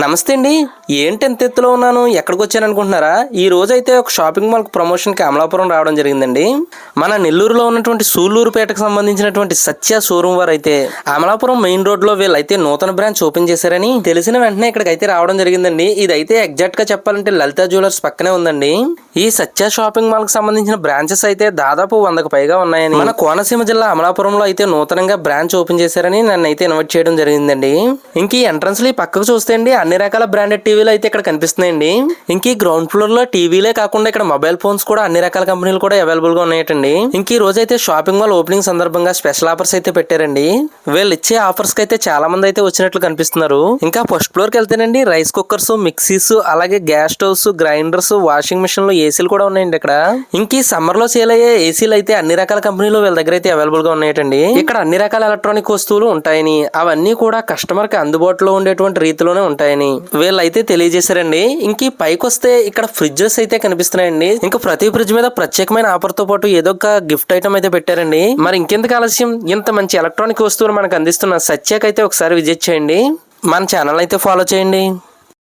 నమస్తే అండి. ఏంటి ఎంత ఎత్తులో ఉన్నాను? ఎక్కడికి వచ్చాను అనుకుంటున్నారా ఈ రోజు అయితే ఒక షాపింగ్ మాల్ ప్రమోషన్కి అమలాపురం రావడం జరిగిందండి. మన నెల్లూరులో ఉన్నటువంటి సూళ్ళూరుపేటకు సంబంధించినటువంటి సత్య షోరూమ్ వారు అయితే అమలాపురం మెయిన్ రోడ్లో వీళ్ళైతే నూతన బ్రాంచ్ ఓపెన్ చేశారని తెలిసిన వెంటనే ఇక్కడికైతే రావడం జరిగిందండి. ఇదైతే ఎగ్జాక్ట్గా చెప్పాలంటే లలిత జ్యువెలర్స్ పక్కనే ఉందండి. ఈ సత్య షాపింగ్ మాల్కి సంబంధించిన బ్రాంచెస్ అయితే దాదాపు వందకు పైగా ఉన్నాయని మన కోనసీమ జిల్లా అమలాపురంలో అయితే నూతనంగా బ్రాంచ్ ఓపెన్ చేశారని నన్ను అయితే ఇన్వైట్ చేయడం జరిగిందండి. ఇంక ఈ ఎంట్రన్స్లో ఈ పక్కకు చూస్తే అండి అన్ని రకాల బ్రాండెడ్ టీవీలు అయితే ఇక్కడ కనిపిస్తున్నాయండి. ఇంక ఈ గ్రౌండ్ ఫ్లోర్లో టీవీలే కాకుండా ఇక్కడ మొబైల్ ఫోన్స్ కూడా అన్ని రకాల కంపెనీలు కూడా అవైలబుల్గా ఉన్నాయటండి. ఇంక ఈ రోజు అయితే షాపింగ్ మాల్ ఓపెనింగ్ సందర్భంగా స్పెషల్ ఆఫర్స్ అయితే పెట్టారండి. వీళ్ళు ఇచ్చే ఆఫర్స్కి అయితే చాలా మంది అయితే వచ్చినట్లు కనిపిస్తున్నారు. ఇంకా ఫస్ట్ ఫ్లోర్కి వెళ్తేనండి రైస్ కుక్కర్స్ మిక్సీస్ అలాగే గ్యాస్ స్టవ్స్ గ్రైండర్స్ వాషింగ్ మిషన్లు ఏసీలు కూడా ఉన్నాయండి ఇక్కడ. ఇంక ఈ సమ్మర్లో సేల్ అయ్యే ఏసీలు అయితే అన్ని రకాల కంపెనీలు వీళ్ళ దగ్గర అయితే అవైలబుల్గా ఉన్నాయటండి. ఇక్కడ అన్ని రకాల ఎలక్ట్రానిక్ వస్తువులు ఉంటాయని అవన్నీ కూడా కస్టమర్కి అందుబాటులో ఉండేటువంటి రీతిలోనే ఉంటాయి ఉంటాయని వీళ్ళైతే తెలియజేశారండి. ఇంక పైకి వస్తే ఇక్కడ ఫ్రిడ్జెస్ అయితే కనిపిస్తున్నాయండి. ఇంకా ప్రతి ఫ్రిడ్జ్ మీద ప్రత్యేకమైన ఆఫర్తో పాటు ఏదో ఒక గిఫ్ట్ ఐటమ్ అయితే పెట్టారండి. మరి ఇంకెందుకు ఆలస్యం? ఇంత మంచి ఎలక్ట్రానిక్ వస్తువులు మనకు అందిస్తున్న సత్యాకైతే ఒకసారి విజిట్ చేయండి. మన ఛానల్ అయితే ఫాలో చేయండి.